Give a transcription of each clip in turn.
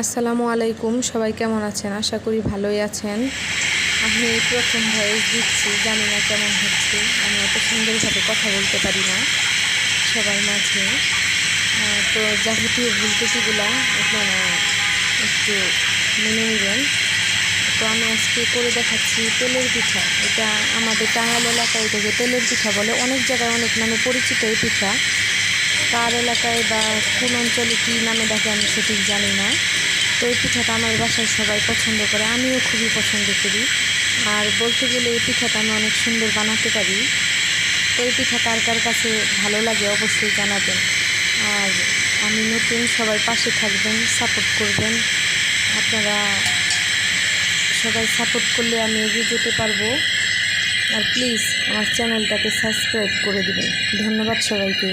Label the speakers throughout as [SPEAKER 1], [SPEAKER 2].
[SPEAKER 1] আসসালামু আলাইকুম, সবাই কেমন আছেন? আশা করি ভালোই আছেন। আমি এই প্রথম ভয়েস দিচ্ছি, জানি না কেমন হচ্ছে। আমি অত সুন্দরভাবে কথা বলতে পারি না সবার মাঝে। তো যাবতীয় ভুল আপনারা একটু মেনে নেবেন। তো আমি আজকে করে দেখাচ্ছি তেলের পিঠা। এটা আমাদের টাঙ্গাইল এলাকায় এটাকে তেলের পিঠা বলে। অনেক জায়গায় অনেক নামে পরিচিত এই পিঠা। কার এলাকায় বা কোন অঞ্চলে কী নামে ডাকে আমি সঠিক জানি না। তো এই পিঠাটা আমার বাসায় সবাই পছন্দ করে, আমিও খুবই পছন্দ করি। আর বলতে গেলে এই পিঠাটা আমি অনেক সুন্দর বানাতে পারি। তো এই পিঠা কার কার কাছে ভালো লাগে অবশ্যই জানাবেন। আর আমি নতুন সবাই পাশে থাকবেন সাপোর্ট করবেন। আপনারা সবাই সাপোর্ট করলে আমি এগিয়ে যেতে পারব। আর প্লিজ আমার চ্যানেলটাকে সাবস্ক্রাইব করে দেবেন। ধন্যবাদ সবাইকে।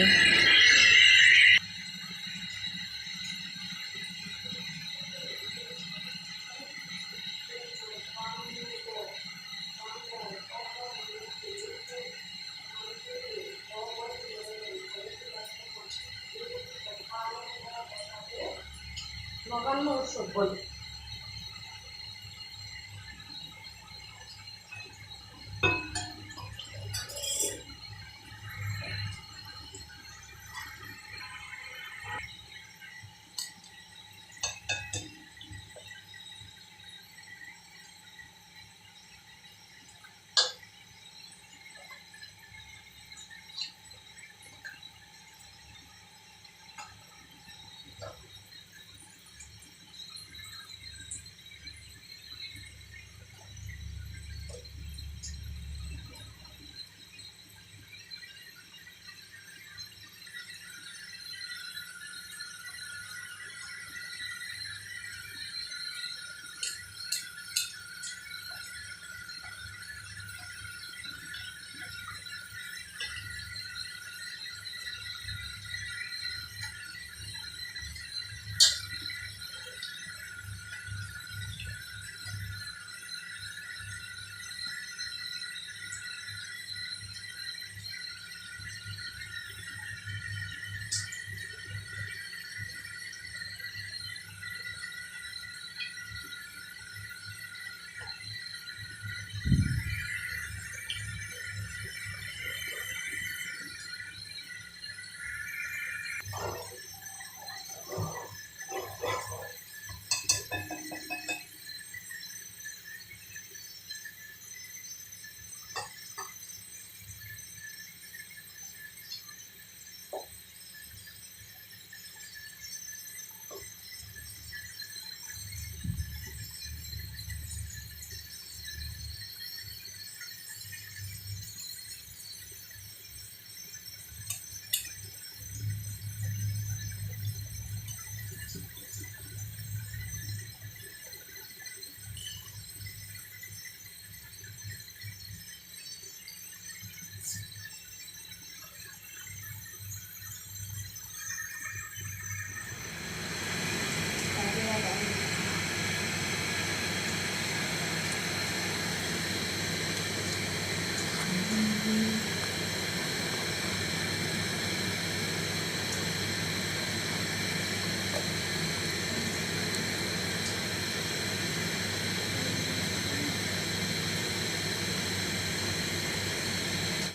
[SPEAKER 2] Pongan mucho, pues.